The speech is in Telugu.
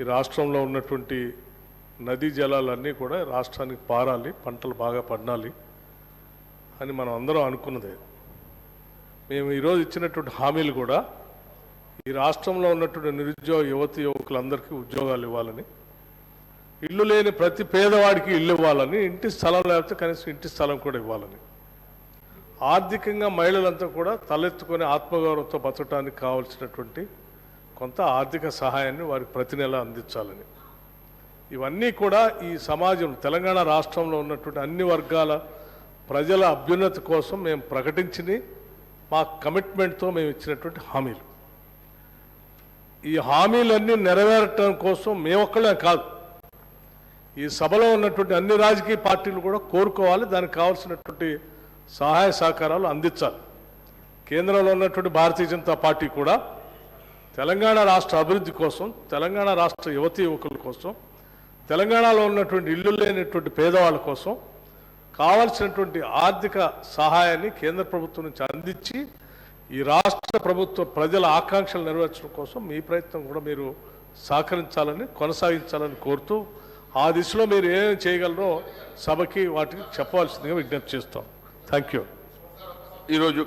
ఈ రాష్ట్రంలో ఉన్నటువంటి నదీ జలాలన్నీ కూడా రాష్ట్రానికి పారాలి పంటలు బాగా పండాలి అని మనం అందరం అనుకున్నదే. మేము ఈరోజు ఇచ్చినటువంటి హామీలు కూడా ఈ రాష్ట్రంలో ఉన్నటువంటి నిరుద్యోగ యువతి యువకులందరికీ ఉద్యోగాలు ఇవ్వాలని ఇల్లు లేని ప్రతి పేదవాడికి ఇల్లు ఇవ్వాలని ఇంటి స్థలం లేకపోతే కనీసం ఇంటి స్థలం కూడా ఇవ్వాలని. ఆర్థికంగా మహిళలంతా కూడా తలెత్తుకొని ఆత్మగౌరవంతో బతకడానికి కావాల్సినటువంటి కొంత ఆర్థిక సహాయాన్ని వారికి ప్రతి నెల అందించాలని. ఇవన్నీ కూడా ఈ సమాజం తెలంగాణ రాష్ట్రంలో ఉన్నటువంటి అన్ని వర్గాల ప్రజల అభ్యున్నతి కోసం మేము ప్రకటించిన మా కమిట్మెంట్తో మేము ఇచ్చినటువంటి హామీలు. ఈ హామీలన్నీ నెరవేరటం కోసం మేమొక్కడే కాదు. ఈ సభలో ఉన్నటువంటి అన్ని రాజకీయ పార్టీలు కూడా కోరుకోవాలి. దానికి కావాల్సినటువంటి సహాయ సహకారాలు అందించాలి. కేంద్రంలో ఉన్నటువంటి భారతీయ జనతా పార్టీ కూడా తెలంగాణ రాష్ట్ర అభివృద్ధి కోసం తెలంగాణ రాష్ట్ర యువతి యువకుల కోసం తెలంగాణలో ఉన్నటువంటి ఇల్లు లేనటువంటి పేదవాళ్ళ కోసం కావాల్సినటువంటి ఆర్థిక సహాయాన్ని కేంద్ర ప్రభుత్వం నుంచి అందించి ఈ రాష్ట్ర ప్రభుత్వ ప్రజల ఆకాంక్షలు నెరవేర్చడం కోసం మీ ప్రయత్నం కూడా మీరు సహకరించాలని కొనసాగించాలని కోరుతూ ఆ దిశలో మీరు ఏం చేయగలరో సభకి వాటికి చెప్పవలసిందిగా విజ్ఞప్తి చేస్తాం. థ్యాంక్ యూ ఈరోజు